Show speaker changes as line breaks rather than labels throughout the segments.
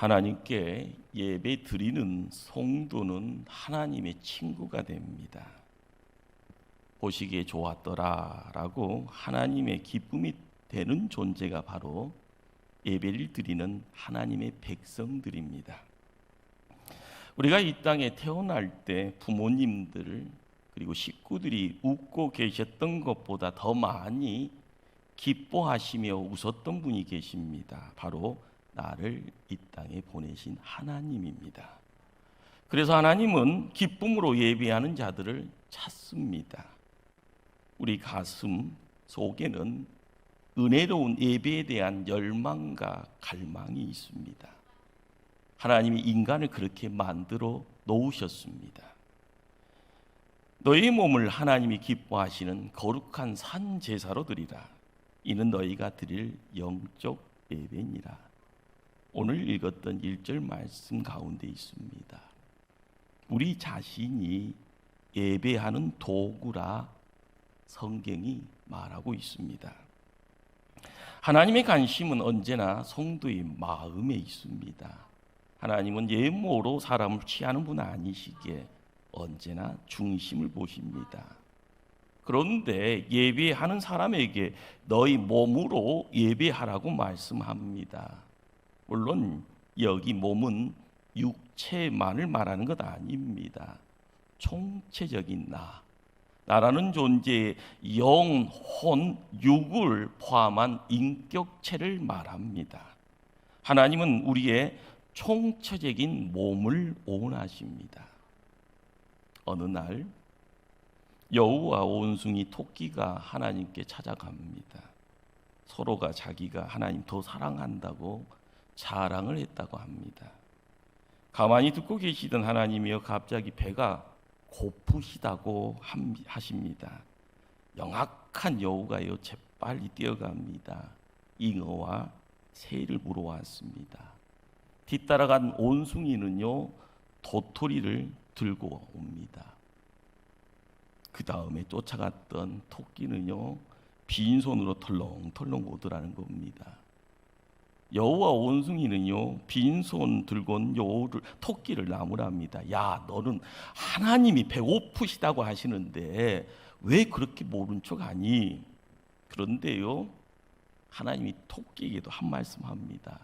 하나님께 예배 드리는 성도는 하나님의 친구가 됩니다. 보시기에 좋았더라라고 하나님의 기쁨이 되는 존재가 바로 예배를 드리는 하나님의 백성들입니다. 우리가 이 땅에 태어날 때 부모님들 그리고 식구들이 웃고 계셨던 것보다 더 많이 기뻐하시며 웃었던 분이 계십니다. 바로 나를 이 땅에 보내신 하나님입니다. 그래서 하나님은 기쁨으로 예배하는 자들을 찾습니다. 우리 가슴 속에는 은혜로운 예배에 대한 열망과 갈망이 있습니다. 하나님이 인간을 그렇게 만들어 놓으셨습니다. 너희 몸을 하나님이 기뻐하시는 거룩한 산 제사로 드리라. 이는 너희가 드릴 영적 예배니라. 오늘 읽었던 1절 말씀 가운데 있습니다. 우리 자신이 예배하는 도구라 성경이 말하고 있습니다. 하나님의 관심은 언제나 성도의 마음에 있습니다. 하나님은 예모로 사람을 취하는 분 아니시기에 언제나 중심을 보십니다. 그런데 예배하는 사람에게 너희 몸으로 예배하라고 말씀합니다. 물론 여기 몸은 육체만을 말하는 것 아닙니다. 총체적인 나, 나라는 존재의 영, 혼, 육을 포함한 인격체를 말합니다. 하나님은 우리의 총체적인 몸을 원하십니다. 어느 날 여우와 원숭이 토끼가 하나님께 찾아갑니다. 서로가 자기가 하나님 더 사랑한다고 자랑을 했다고 합니다. 가만히 듣고 계시던 하나님이여 갑자기 배가 고프시다고 하십니다. 영악한 여우가요 재빨리 뛰어갑니다. 잉어와 새를 물어왔습니다. 뒤따라간 온숭이는요 도토리를 들고 옵니다. 그 다음에 쫓아갔던 토끼는요 빈손으로 털렁털렁 오더라는 겁니다. 여우와 원숭이는요 빈손 들고 온 여우를 토끼를 나무랍니다. 야 너는 하나님이 배고프시다고 하시는데 왜 그렇게 모른 척하니? 그런데요 하나님이 토끼에게도 한 말씀합니다.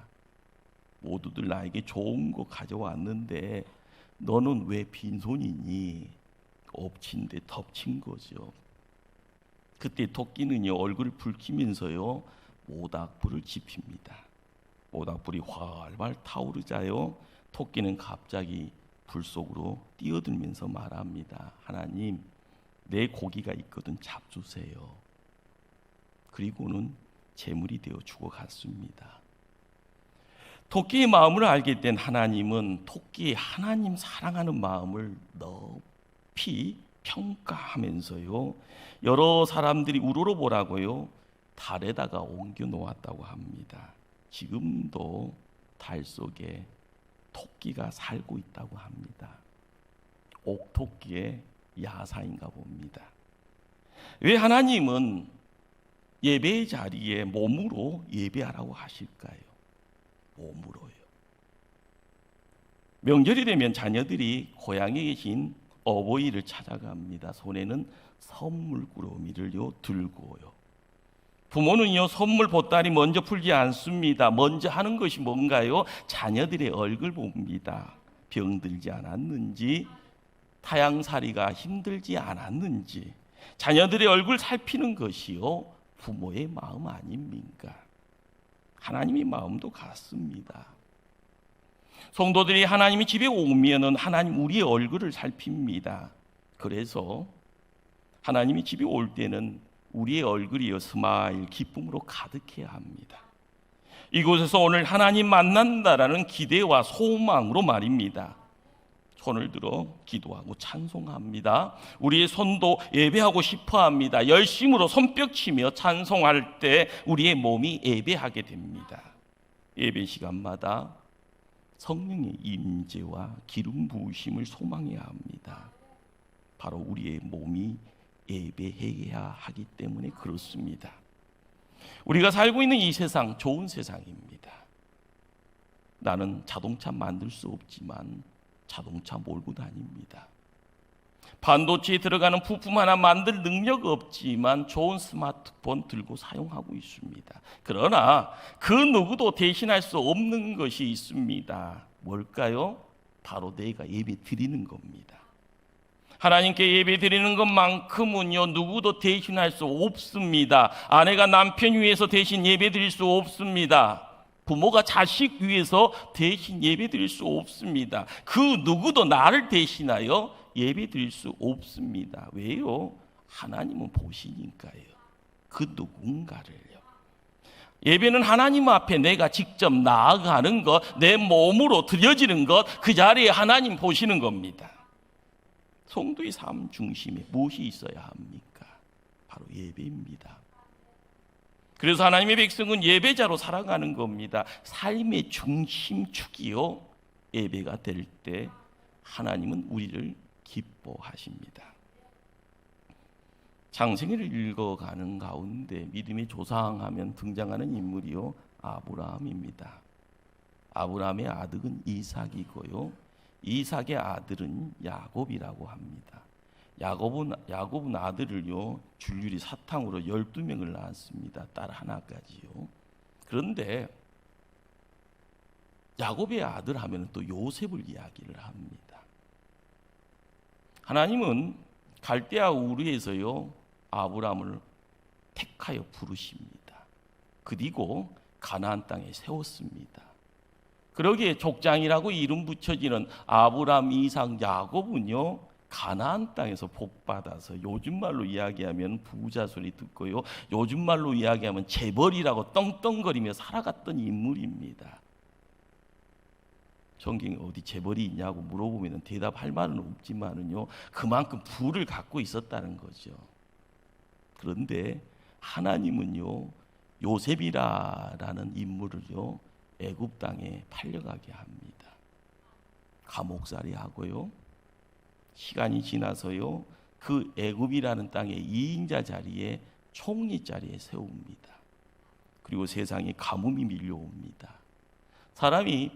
모두들 나에게 좋은 거 가져왔는데 너는 왜 빈손이니? 엎친 데 덮친 거죠. 그때 토끼는요 얼굴을 붉히면서요 모닥불을 지핍니다. 모닥불이 활활 타오르자요 토끼는 갑자기 불 속으로 뛰어들면서 말합니다. 하나님 내 고기가 있거든 잡주세요. 그리고는 재물이 되어 죽어갔습니다. 토끼의 마음을 알게 된 하나님은 토끼의 하나님 사랑하는 마음을 높이 평가하면서요 여러 사람들이 우러러 보라고요 달에다가 옮겨 놓았다고 합니다. 지금도 달 속에 토끼가 살고 있다고 합니다. 옥토끼의 야사인가 봅니다. 왜 하나님은 예배의 자리에 몸으로 예배하라고 하실까요? 몸으로요. 명절이 되면 자녀들이 고향에 계신 어버이를 찾아갑니다. 손에는 선물 꾸러미를요 들고요. 부모는요 선물 보따리 먼저 풀지 않습니다. 먼저 하는 것이 뭔가요? 자녀들의 얼굴 봅니다. 병들지 않았는지, 타양살이가 힘들지 않았는지, 자녀들의 얼굴 살피는 것이요 부모의 마음 아닙니까? 하나님의 마음도 같습니다. 성도들이 하나님이 집에 오면은 하나님 우리의 얼굴을 살핍니다. 그래서 하나님이 집에 올 때는 우리의 얼굴이요 스마일 기쁨으로 가득해야 합니다. 이곳에서 오늘 하나님 만난다라는 기대와 소망으로 말입니다. 손을 들어 기도하고 찬송합니다. 우리의 손도 예배하고 싶어 합니다. 열심으로 손뼉치며 찬송할 때 우리의 몸이 예배하게 됩니다. 예배 시간마다 성령의 임재와 기름 부으심을 소망해야 합니다. 바로 우리의 몸이 예배해야 하기 때문에 그렇습니다. 우리가 살고 있는 이 세상 좋은 세상입니다. 나는 자동차 만들 수 없지만 자동차 몰고 다닙니다. 반도체에 들어가는 부품 하나 만들 능력 없지만 좋은 스마트폰 들고 사용하고 있습니다. 그러나 그 누구도 대신할 수 없는 것이 있습니다. 뭘까요? 바로 내가 예배 드리는 겁니다. 하나님께 예배 드리는 것만큼은요 누구도 대신할 수 없습니다. 아내가 남편 위해서 대신 예배 드릴 수 없습니다. 부모가 자식 위해서 대신 예배 드릴 수 없습니다. 그 누구도 나를 대신하여 예배 드릴 수 없습니다. 왜요? 하나님은 보시니까요. 그 누군가를요. 예배는 하나님 앞에 내가 직접 나아가는 것, 내 몸으로 드려지는 것, 그 자리에 하나님 보시는 겁니다. 성도의 삶 중심에 무엇이 있어야 합니까? 바로 예배입니다. 그래서 하나님의 백성은 예배자로 살아가는 겁니다. 삶의 중심축이요. 예배가 될 때 하나님은 우리를 기뻐하십니다. 장생일을 읽어가는 가운데 믿음의 조상하면 등장하는 인물이요. 아브라함입니다. 아브라함의 아들은 이삭이고요. 이삭의 아들은 야곱이라고 합니다. 야곱은 야곱은 아들을요 줄줄이 사탕으로 12명을 낳았습니다. 딸 하나까지요. 그런데 야곱의 아들 하면 또 요셉을 이야기를 합니다. 하나님은 갈대아 우르에서요 아브라함을 택하여 부르십니다. 그리고 가나안 땅에 세웠습니다. 그러기에 족장이라고 이름 붙여지는 아브라함, 이삭, 야곱은요 가나안 땅에서 복 받아서 요즘 말로 이야기하면 부자 소리 듣고요. 요즘 말로 이야기하면 재벌이라고 떵떵거리며 살아갔던 인물입니다. 성경에 어디 재벌이 있냐고 물어보면 대답할 말은 없지만은요. 그만큼 부를 갖고 있었다는 거죠. 그런데 하나님은요. 요셉이라라는 인물을요. 애굽 땅에 팔려가게 합니다. 감옥살이 하고요. 시간이 지나서요. 그 애굽이라는 땅의 이인자 자리에 총리 자리에 세웁니다. 그리고 세상에 가뭄이 밀려옵니다. 사람이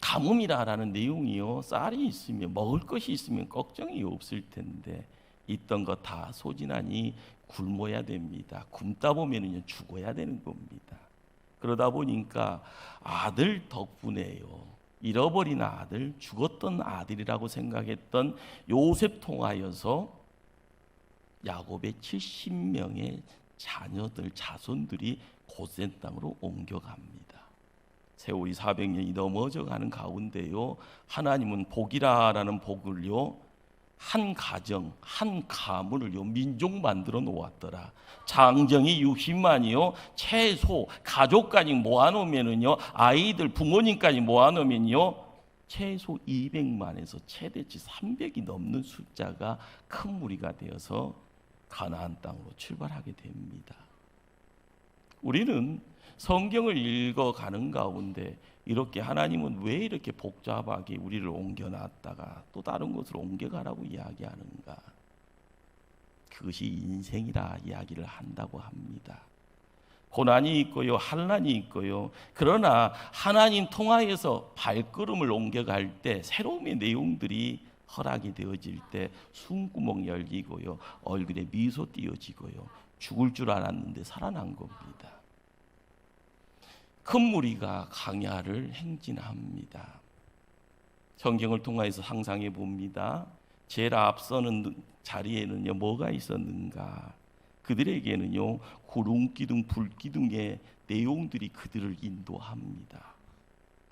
가뭄이라라는 내용이요. 쌀이 있으면 먹을 것이 있으면 걱정이 없을 텐데 있던 거다 소진하니 굶어야 됩니다. 굶다 보면은 죽어야 되는 겁니다. 그러다 보니까 아들 덕분에요. 잃어버린 아들, 죽었던 아들이라고 생각했던 요셉 통하여서 야곱의 70명의 자녀들, 자손들이 고센 땅으로 옮겨갑니다. 세월이 400년이 넘어져 가는 가운데요. 하나님은 복이라라는 복을요. 한 가정, 한 가문을요, 민족 만들어 놓았더라. 장정이 60만이요, 최소 가족까지 모아놓으면은요, 아이들 부모님까지 모아놓으면요, 최소 200만에서 최대치 300이 넘는 숫자가 큰 무리가 되어서 가나안 땅으로 출발하게 됩니다. 우리는 성경을 읽어가는 가운데 이렇게 하나님은 왜 이렇게 복잡하게 우리를 옮겨놨다가 또 다른 곳으로 옮겨가라고 이야기하는가? 그것이 인생이라 이야기를 한다고 합니다. 고난이 있고요, 환란이 있고요. 그러나 하나님 통하여서 발걸음을 옮겨갈 때 새로움의 내용들이 허락이 되어질 때 숨구멍 열리고요, 얼굴에 미소 띄어지고요, 죽을 줄 알았는데 살아난 겁니다. 큰 무리가 강야를 행진합니다. 성경을 통하여서 상상해 봅니다. 제일 앞서는 자리에는요 뭐가 있었는가? 그들에게는요 구름 기둥, 불 기둥의 내용들이 그들을 인도합니다.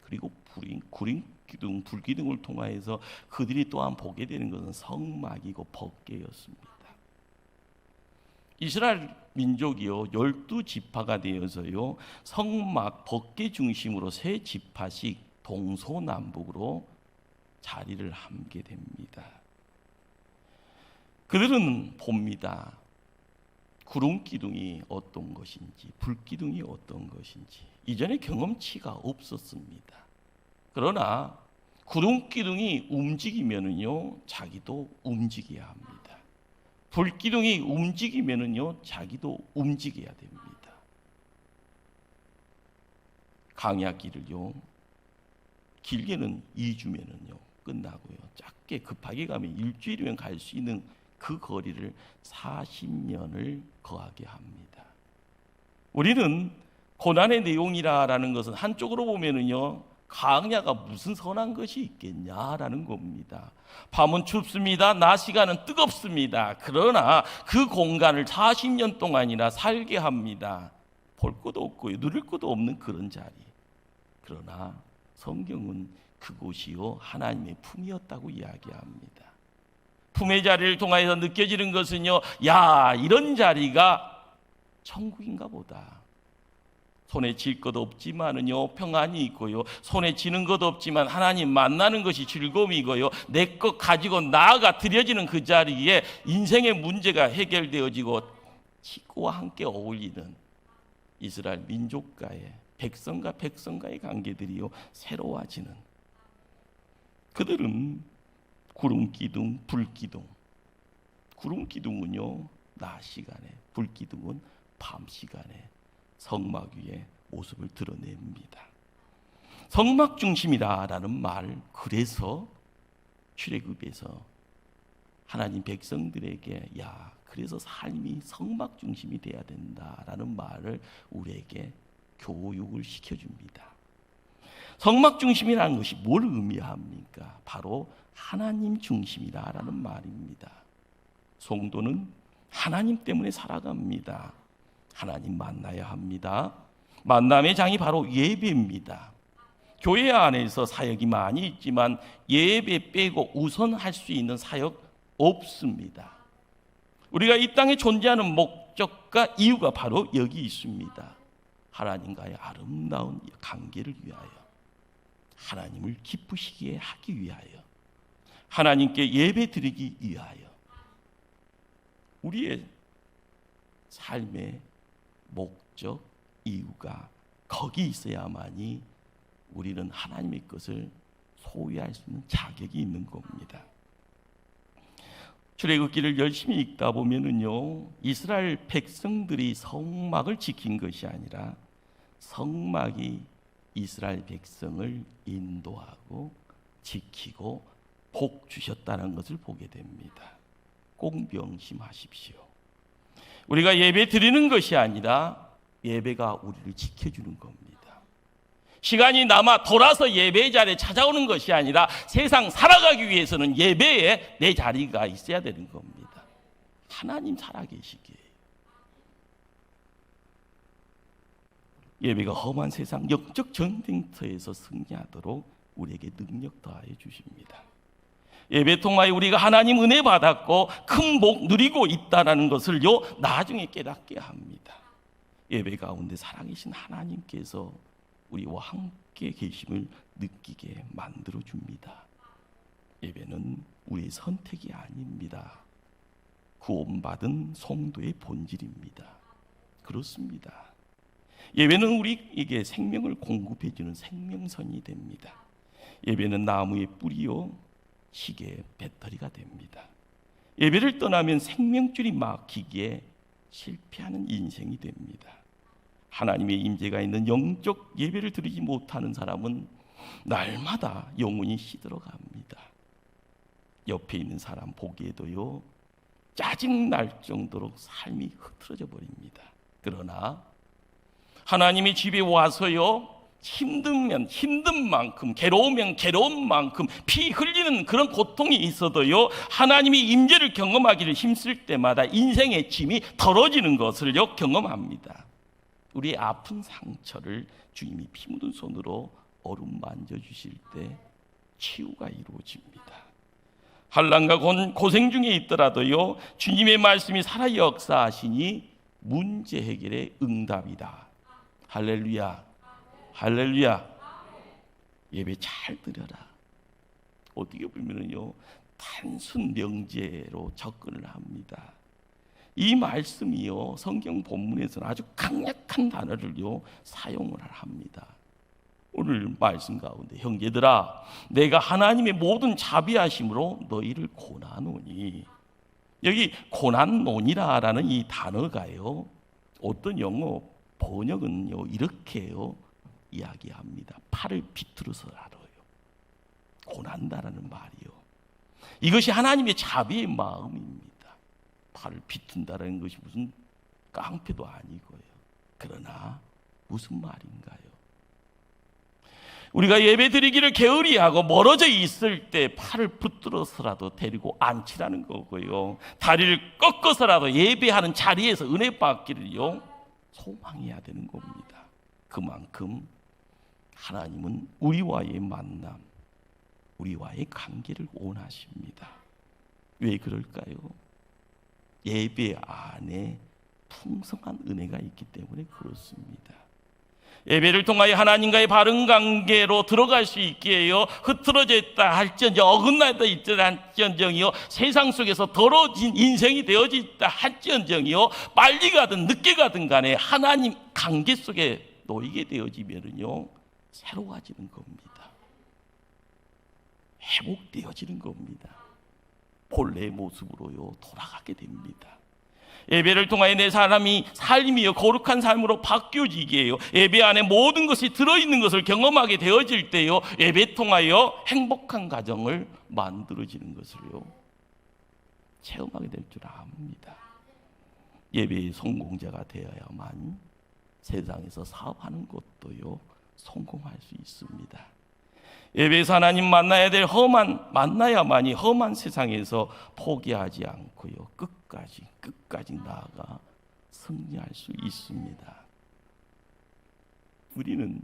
그리고 불인, 구름 기둥, 불 기둥을 통하여서 그들이 또한 보게 되는 것은 성막이고 법궤였습니다. 이스라엘 민족이요 열두 지파가 되어서요 성막 법계 중심으로 세 지파씩 동서남북으로 자리를 함게 됩니다. 그들은 봅니다. 구름 기둥이 어떤 것인지, 불 기둥이 어떤 것인지 이전에 경험치가 없었습니다. 그러나 구름 기둥이 움직이면은요 자기도 움직여야 합니다. 불기둥이 움직이면은요 자기도 움직여야 됩니다. 강야길을요 길게는 2주면은요 끝나고요. 작게 급하게 가면 일주일이면 갈 수 있는 그 거리를 40년을 거하게 합니다. 우리는 고난의 내용이라라는 것은 한쪽으로 보면은요 강야가 무슨 선한 것이 있겠냐라는 겁니다. 밤은 춥습니다. 낮 시간은 뜨겁습니다. 그러나 그 공간을 40년 동안이나 살게 합니다. 볼 것도 없고요. 누릴 것도 없는 그런 자리. 그러나 성경은 그곳이요 하나님의 품이었다고 이야기합니다. 품의 자리를 통하여서 느껴지는 것은요. 야, 이런 자리가 천국인가 보다. 손에 질 것 없지만은요 평안이 있고요 손에 지는 것 없지만 하나님 만나는 것이 즐거움이고요 내 것 가지고 나아가 드려지는 그 자리에 인생의 문제가 해결되어지고 치고와 함께 어울리는 이스라엘 민족과의 백성과 백성과의 관계들이요 새로워지는 그들은 구름 기둥, 불 기둥. 구름 기둥은요 낮 시간에, 불 기둥은 밤 시간에 성막 위에 모습을 드러냅니다. 성막 중심이다라는 말 그래서 출애굽에서 하나님 백성들에게 야 그래서 삶이 성막 중심이 돼야 된다라는 말을 우리에게 교육을 시켜줍니다. 성막 중심이라는 것이 뭘 의미합니까? 바로 하나님 중심이다라는 말입니다. 성도는 하나님 때문에 살아갑니다. 하나님 만나야 합니다. 만남의 장이 바로 예배입니다. 교회 안에서 사역이 많이 있지만 예배 빼고 우선 할 수 있는 사역 없습니다. 우리가 이 땅에 존재하는 목적과 이유가 바로 여기 있습니다. 하나님과의 아름다운 관계를 위하여 하나님을 기쁘시게 하기 위하여 하나님께 예배 드리기 위하여 우리의 삶의 목적, 이유가 거기 있어야만이 우리는 하나님의 것을 소유할 수 있는 자격이 있는 겁니다. 출애굽기를 열심히 읽다 보면은요 이스라엘 백성들이 성막을 지킨 것이 아니라 성막이 이스라엘 백성을 인도하고 지키고 복 주셨다는 것을 보게 됩니다. 꼭 명심하십시오. 우리가 예배 드리는 것이 아니라 예배가 우리를 지켜주는 겁니다. 시간이 남아 돌아서 예배 자리에 찾아오는 것이 아니라 세상 살아가기 위해서는 예배에 내 자리가 있어야 되는 겁니다. 하나님 살아계시기에. 예배가 험한 세상 영적 전쟁터에서 승리하도록 우리에게 능력 더하여 주십니다. 예배 통하여 우리가 하나님 은혜 받았고 큰 복 누리고 있다라는 것을요 나중에 깨닫게 합니다. 예배 가운데 살아계신 하나님께서 우리와 함께 계심을 느끼게 만들어 줍니다. 예배는 우리의 선택이 아닙니다. 구원받은 성도의 본질입니다. 그렇습니다. 예배는 우리에게 생명을 공급해 주는 생명선이 됩니다. 예배는 나무의 뿌리요 시계의 배터리가 됩니다. 예배를 떠나면 생명줄이 막히기에 실패하는 인생이 됩니다. 하나님의 임재가 있는 영적 예배를 드리지 못하는 사람은 날마다 영혼이 시들어갑니다. 옆에 있는 사람 보기에도요 짜증 날 정도로 삶이 흐트러져 버립니다. 그러나 하나님의 집에 와서요 힘들면 힘든 만큼 괴로우면 괴로운 만큼 피 흘리는 그런 고통이 있어도요 하나님이 임재를 경험하기를 힘쓸 때마다 인생의 짐이 덜어지는 것을요 경험합니다. 우리의 아픈 상처를 주님이 피 묻은 손으로 어루만져 주실 때 치유가 이루어집니다. 한란과 고생 중에 있더라도요 주님의 말씀이 살아 역사하시니 문제 해결의 응답이다. 할렐루야. 할렐루야. 예배 잘 드려라. 어떻게 보면요 단순 명제로 접근을 합니다. 이 말씀이요 성경 본문에서는 아주 강력한 단어를요 사용을 합니다. 오늘 말씀 가운데 형제들아 내가 하나님의 모든 자비하심으로 너희를 고난노니 여기 고난노니라라는 이 단어가요 어떤 영어 번역은요 이렇게요 이야기합니다. 팔을 비틀어서 알아요. 원한다라는 말이요. 이것이 하나님의 자비의 마음입니다. 팔을 비튼다라는 것이 무슨 깡패도 아니고요. 그러나 무슨 말인가요? 우리가 예배 드리기를 게으리 하고 멀어져 있을 때 팔을 붙들어서라도 데리고 앉히라는 거고요. 다리를 꺾어서라도 예배하는 자리에서 은혜 받기를요. 소망해야 되는 겁니다. 그만큼 하나님은 우리와의 만남, 우리와의 관계를 원하십니다. 왜 그럴까요? 예배 안에 풍성한 은혜가 있기 때문에 그렇습니다. 예배를 통하여 하나님과의 바른 관계로 들어갈 수 있게 해요. 흐트러져 있다 할지언정 어긋나다 할지언정이요. 세상 속에서 더러워진 인생이 되어졌다 할지언정이요. 빨리 가든 늦게 가든 간에 하나님 관계 속에 놓이게 되어지면은요. 새로워지는 겁니다. 회복되어지는 겁니다. 본래의 모습으로요. 돌아가게 됩니다. 예배를 통하여 내 사람이 삶이요 거룩한 삶으로 바뀌어지게 해요. 예배 안에 모든 것이 들어 있는 것을 경험하게 되어질 때요. 예배 통하여 행복한 가정을 만들어지는 것을요. 체험하게 될 줄 압니다. 예배의 성공자가 되어야만 세상에서 사업하는 것도요. 성공할 수 있습니다. 예배에서 하나님 만나야 될 험한 만나야만이 험한 세상에서 포기하지 않고요 끝까지 끝까지 나아가 승리할 수 있습니다. 우리는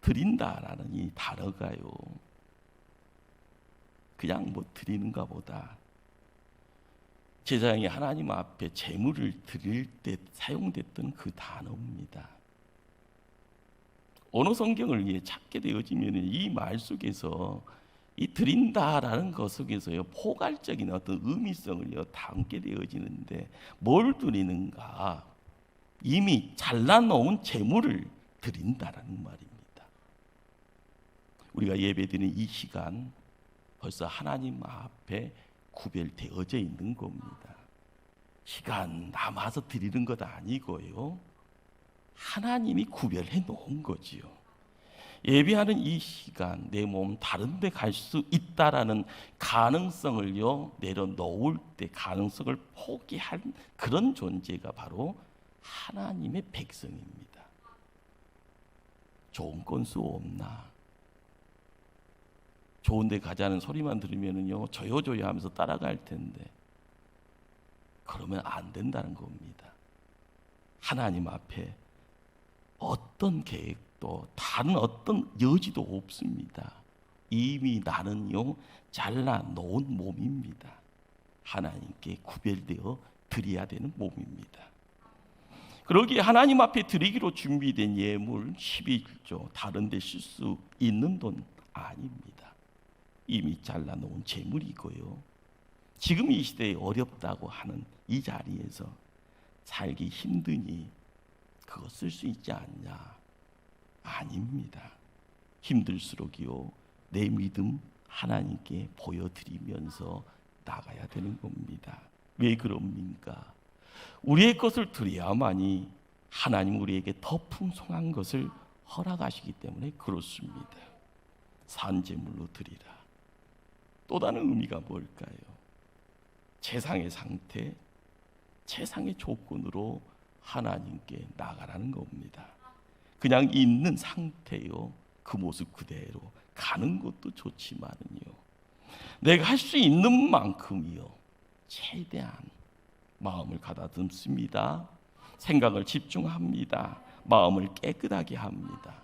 드린다라는 이 단어가요 그냥 뭐 드리는가 보다 제사장이 하나님 앞에 제물을 드릴 때 사용됐던 그 단어입니다. 어느 성경을 위해 찾게 되어지면 이 말 속에서 이 드린다라는 것 속에서요 포괄적인 어떤 의미성을요 담게 되어지는데 뭘 드리는가 이미 잘라놓은 재물을 드린다라는 말입니다. 우리가 예배드리는 이 시간 벌써 하나님 앞에 구별되어져 있는 겁니다. 시간 남아서 드리는 것 아니고요. 하나님이 구별해 놓은 거지요. 예배하는 이 시간 내 몸 다른 데 갈 수 있다라는 가능성을요 내려놓을 때 가능성을 포기한 그런 존재가 바로 하나님의 백성입니다. 좋은 건수 없나? 좋은 데 가자는 소리만 들으면은요 저요 저요 하면서 따라갈 텐데 그러면 안 된다는 겁니다. 하나님 앞에 어떤 계획도 다른 어떤 여지도 없습니다. 이미 나는요 잘라 놓은 몸입니다. 하나님께 구별되어 드려야 되는 몸입니다. 그러기에 하나님 앞에 드리기로 준비된 예물 11조 다른 데 쓸 수 있는 돈 아닙니다. 이미 잘라 놓은 재물이고요. 지금 이 시대에 어렵다고 하는 이 자리에서 살기 힘드니 그거 쓸 수 있지 않냐? 아닙니다. 힘들수록이요. 내 믿음 하나님께 보여드리면서 나가야 되는 겁니다. 왜 그럽니까? 우리의 것을 드려야만이 하나님 우리에게 더 풍성한 것을 허락하시기 때문에 그렇습니다. 산재물로 드리라. 또 다른 의미가 뭘까요? 세상의 상태, 세상의 조건으로 하나님께 나가라는 겁니다. 그냥 있는 상태요. 그 모습 그대로 가는 것도 좋지만은요. 내가 할 수 있는 만큼이요. 최대한 마음을 가다듬습니다. 생각을 집중합니다. 마음을 깨끗하게 합니다.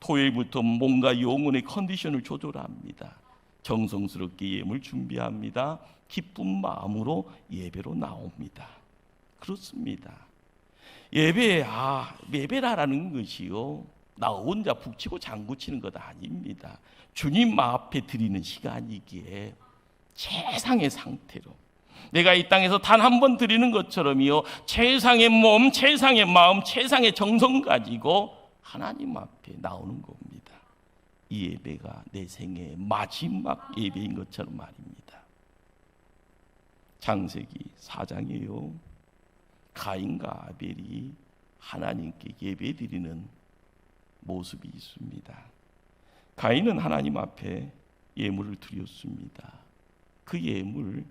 토요일부터 몸과 영혼의 컨디션을 조절합니다. 정성스럽게 예물 준비합니다. 기쁜 마음으로 예배로 나옵니다. 그렇습니다. 예배 아 예배라라는 것이요 나 혼자 북치고 장구치는 것 아닙니다. 주님 앞에 드리는 시간이기에 최상의 상태로 내가 이 땅에서 단 한 번 드리는 것처럼이요 최상의 몸, 최상의 마음, 최상의 정성 가지고 하나님 앞에 나오는 겁니다. 이 예배가 내 생애의 마지막 예배인 것처럼 말입니다. 창세기 4장이에요. 가인과 아벨이 하나님께 예배드리는 모습이 있습니다. 가인은 하나님 앞에 예물을 드렸습니다. 그 예물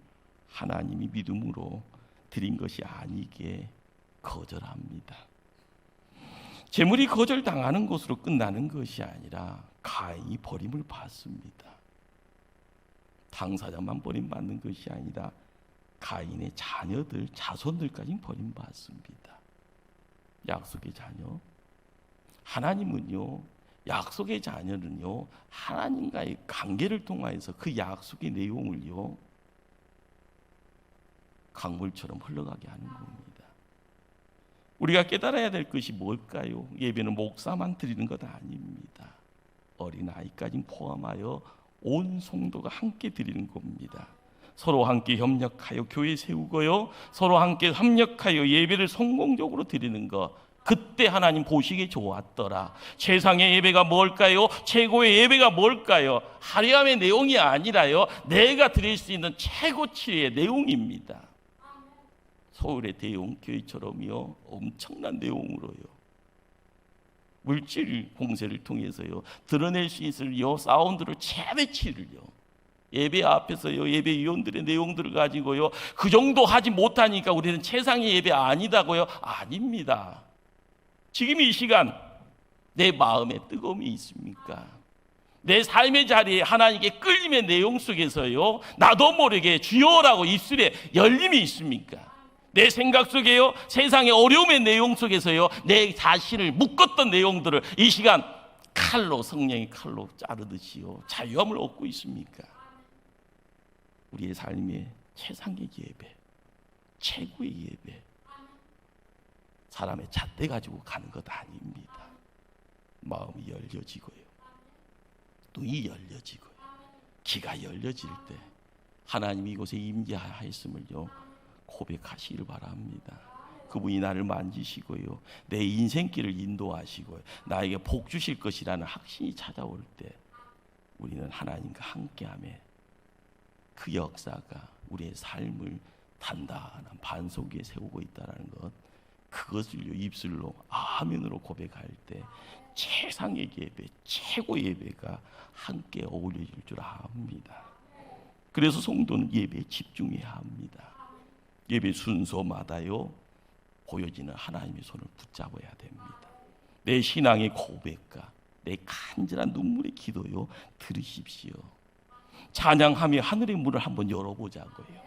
하나님이 믿음으로 드린 것이 아니기에 거절합니다. 재물이 거절당하는 것으로 끝나는 것이 아니라 가인이 버림을 받습니다. 당사자만 버림받는 것이 아니라 가인의 자녀들, 자손들까지 버림받습니다. 약속의 자녀. 하나님은요, 약속의 자녀는요, 하나님과의 관계를 통하여서 그 약속의 내용을요, 강물처럼 흘러가게 하는 겁니다. 우리가 깨달아야 될 것이 뭘까요? 예배는 목사만 드리는 것 아닙니다. 어린 아이까지 포함하여 온 성도가 함께 드리는 겁니다. 서로 함께 협력하여 교회 세우고요. 서로 함께 협력하여 예배를 성공적으로 드리는 것. 그때 하나님 보시기에 좋았더라. 최상의 예배가 뭘까요? 최고의 예배가 뭘까요? 화려함의 내용이 아니라요. 내가 드릴 수 있는 최고치의 내용입니다. 서울의 대형 교회처럼요. 엄청난 내용으로요. 물질 공세를 통해서요. 드러낼 수 있을 요 사운드를 최대치를요. 예배 앞에서요. 예배 위원들의 내용들을 가지고요. 그 정도 하지 못하니까 우리는 최상의 예배 아니다고요. 아닙니다. 지금 이 시간 내 마음에 뜨거움이 있습니까? 내 삶의 자리에 하나님께 끌림의 내용 속에서요. 나도 모르게 주여라고 입술에 열림이 있습니까? 내 생각 속에요. 세상의 어려움의 내용 속에서요. 내 자신을 묶었던 내용들을 이 시간 칼로 성령의 칼로 자르듯이요. 자유함을 얻고 있습니까? 우리의 삶의 최상의 예배, 최고의 예배. 사람의 잣대 가지고 가는 것 아닙니다. 마음이 열려지고요. 눈이 열려지고요. 귀가 열려질 때 하나님이 이곳에 임재하였음을요. 고백하시기를 바랍니다. 그분이 나를 만지시고요. 내 인생길을 인도하시고요. 나에게 복 주실 것이라는 확신이 찾아올 때 우리는 하나님과 함께함에 그 역사가 우리의 삶을 단단한 반석 위에 세우고 있다는 것 그것을 입술로 아멘으로 고백할 때 최상의 예배, 최고 예배가 함께 어울려질 줄 압니다. 그래서 성도는 예배에 집중해야 합니다. 예배 순서마다요 보여지는 하나님의 손을 붙잡아야 됩니다. 내 신앙의 고백과 내 간절한 눈물의 기도요 들으십시오. 찬양하며 하늘의 문을 한번 열어보자고요.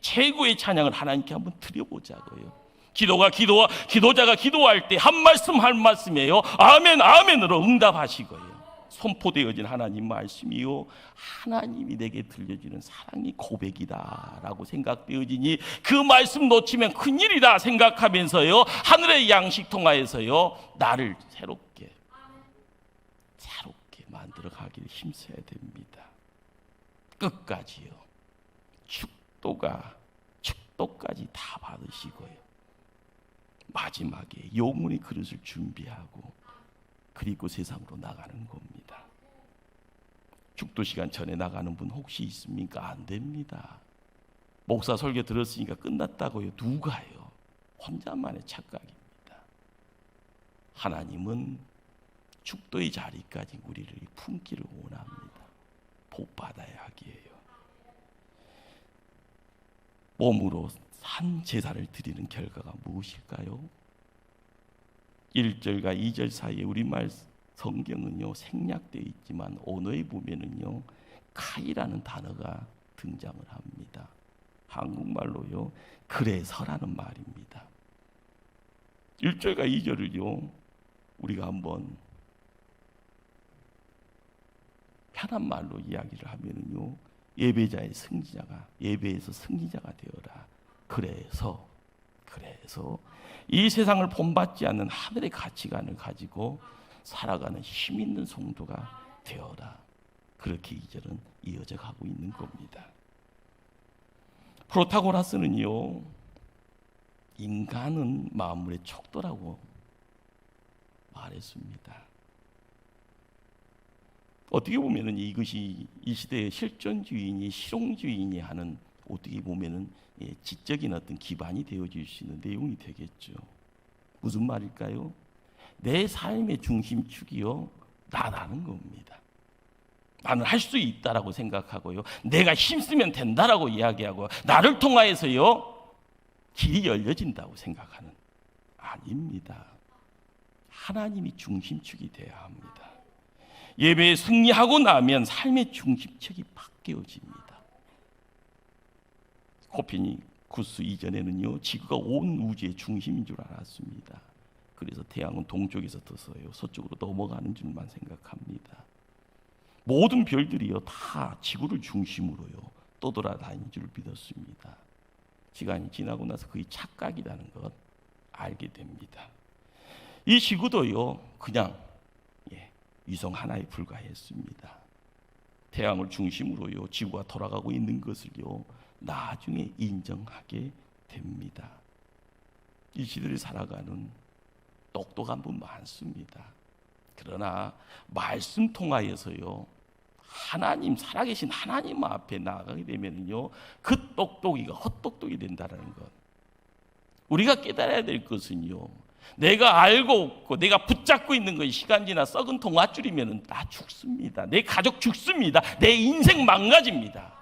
최고의 찬양을 하나님께 한번 드려보자고요. 기도가 기도와 기도자가 기도할 때 한 말씀 한 말씀이에요. 아멘 아멘으로 응답하시고요. 선포되어진 하나님 말씀이요 하나님이 내게 들려주는 사랑이 고백이다라고 생각되어지니 그 말씀 놓치면 큰일이다 생각하면서요 하늘의 양식 통하여서요 나를 새롭게 새롭게 만들어 가기를 힘써야 됩니다 끝까지요 축도가 축도까지 다 받으시고요 마지막에 영혼의 그릇을 준비하고 그리고 세상으로 나가는 겁니다. 축도 시간 전에 나가는 분 혹시 있습니까? 안 됩니다. 목사 설교 들었으니까 끝났다고요. 누가요? 혼자만의 착각입니다. 하나님은 축도의 자리까지 우리를 품기를 원합니다. 복 받아야 하기에요. 몸으로 산 제사를 드리는 결과가 무엇일까요? 1절과 2절 사이에 우리말 성경은요 생략되어 있지만 언어에 보면은요 카이라는 단어가 등장을 합니다. 한국말로요 그래서라는 말입니다. 1절과 2절을요 우리가 한번 편한 말로 이야기를 하면은요 예배자의 승리자가 예배에서 승리자가 되어라. 그래서 그래서 이 세상을 본받지 않는 하늘의 가치관을 가지고 살아가는 힘 있는 성도가 되어라. 그렇게 이절은 이어져 가고 있는 겁니다. 프로타고라스는요, 인간은 만물의 척도라고 말했습니다. 어떻게 보면은 이것이 이 시대의 실존주의니 실용주의니 하는 어떻게 보면은 예, 지적인 어떤 기반이 되어질 수 있는 내용이 되겠죠. 무슨 말일까요? 내 삶의 중심축이요 나라는 겁니다. 나는 할 수 있다라고 생각하고요. 내가 힘쓰면 된다라고 이야기하고 나를 통하여서요. 길이 열려진다고 생각하는 아닙니다. 하나님이 중심축이 되어야 합니다. 예배에 승리하고 나면 삶의 중심축이 바뀌어집니다. 코피니쿠스 이전에는요 지구가 온 우주의 중심인 줄 알았습니다. 그래서 태양은 동쪽에서 떠서요 서쪽으로 넘어가는 줄만 생각합니다. 모든 별들이요 다 지구를 중심으로요 떠돌아다니는 줄 믿었습니다. 시간이 지나고 나서 그게 착각이라는 것 알게 됩니다. 이 지구도요 그냥 예, 위성 하나에 불과했습니다. 태양을 중심으로요 지구가 돌아가고 있는 것을요 나중에 인정하게 됩니다. 이 시대를 살아가는 똑똑한 분 많습니다. 그러나 말씀 통하여서요 하나님 살아계신 하나님 앞에 나가게 되면요 그 똑똑이가 헛똑똑이 된다는 것. 우리가 깨달아야 될 것은요 내가 알고 있고 내가 붙잡고 있는 건 시간 지나 썩은 동아줄이면 나 죽습니다. 내 가족 죽습니다. 내 인생 망가집니다.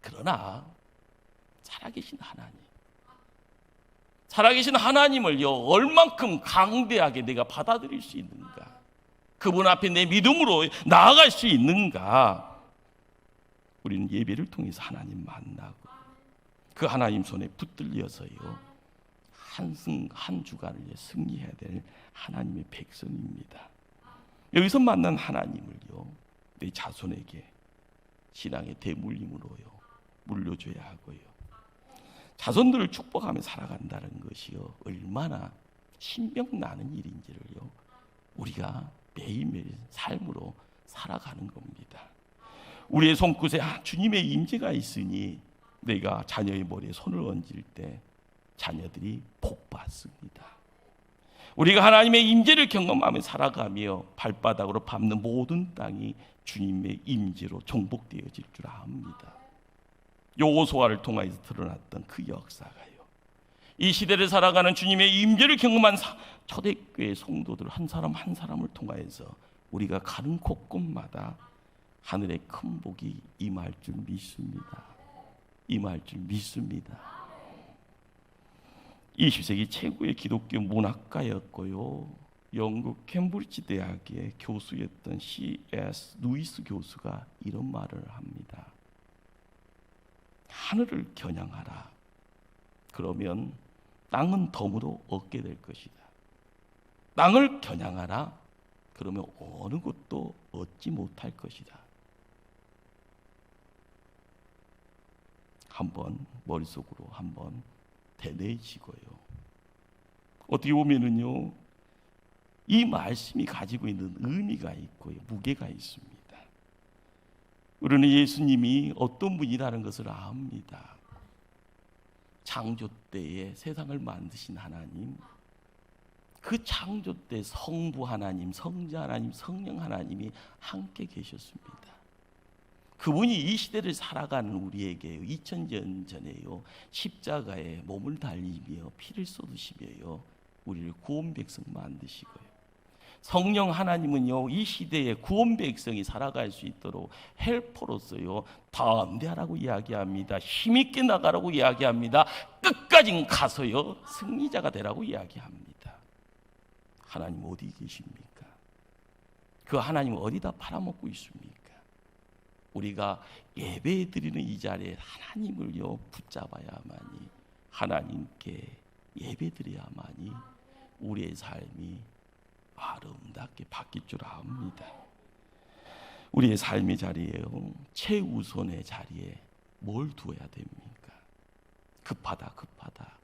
그러나 살아계신 하나님 살아계신 하나님을요 얼만큼 강대하게 내가 받아들일 수 있는가 그분 앞에 내 믿음으로 나아갈 수 있는가 우리는 예배를 통해서 하나님 만나고 그 하나님 손에 붙들려서요 한승 한 주간을 승리해야 될 하나님의 백성입니다. 여기서 만난 하나님을요 내 자손에게 신앙의 대물림으로요 물려줘야 하고요. 자손들을 축복하며 살아간다는 것이요 얼마나 신명 나는 일인지를요 우리가 매일매일 삶으로 살아가는 겁니다. 우리의 손끝에 아, 주님의 임재가 있으니 내가 자녀의 머리에 손을 얹을 때 자녀들이 복 받습니다. 우리가 하나님의 임재를 경험하며 살아가며 발바닥으로 밟는 모든 땅이 주님의 임재로 정복되어질 줄 압니다. 요호수아를 통하여서 드러났던 그 역사가요. 이 시대를 살아가는 주님의 임재를 경험한 초대교회 성도들 한 사람 한 사람을 통하여서 우리가 가는 곳곳마다 하늘의 큰 복이 임할 줄 믿습니다. 임할 줄 믿습니다. 20세기 최고의 기독교 문학가였고요. 영국 캠브리지 대학의 교수였던 C.S. 루이스 교수가 이런 말을 합니다. 하늘을 겨냥하라. 그러면 땅은 덤으로 얻게 될 것이다. 땅을 겨냥하라. 그러면 어느 것도 얻지 못할 것이다. 한번 머릿속으로 한번 되뇌시고요. 어떻게 보면은요, 이 말씀이 가지고 있는 의미가 있고요, 무게가 있습니다. 우리는 예수님이 어떤 분이라는 것을 압니다. 창조 때에 세상을 만드신 하나님, 그 창조 때 성부 하나님, 성자 하나님, 성령 하나님이 함께 계셨습니다. 그분이 이 시대를 살아가는 우리에게 2000년 전에요 십자가에 몸을 달리며 피를 쏟으시며요 우리를 구원 백성 만드시고요. 성령 하나님은요 이 시대에 구원 백성이 살아갈 수 있도록 헬퍼로서요 담대하라고 이야기합니다. 힘 있게 나가라고 이야기합니다. 끝까지 가서요 승리자가 되라고 이야기합니다. 하나님 어디 계십니까? 그 하나님 어디다 팔아먹고 있습니까? 우리가 예배 드리는 이 자리에 하나님을요 붙잡아야만이 하나님께 예배 드려야만이 우리의 삶이 아름답게 바뀔 줄 압니다. 우리의 삶의 자리에요. 최우선의 자리에 뭘 두어야 됩니까? 급하다, 급하다.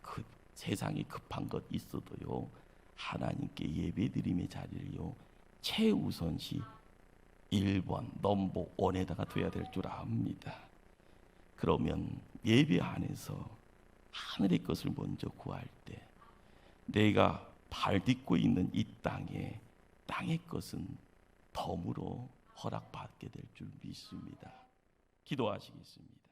그 세상에 급한 것 있어도요. 하나님께 예배드림의 자리를요. 최우선시 1번 넘버 원에다가 둬야 될 줄 압니다. 그러면 예배 안에서 하늘의 것을 먼저 구할 때 내가 발 딛고 있는 이 땅에 땅의 것은 덤으로 허락받게 될 줄 믿습니다. 기도하시겠습니다.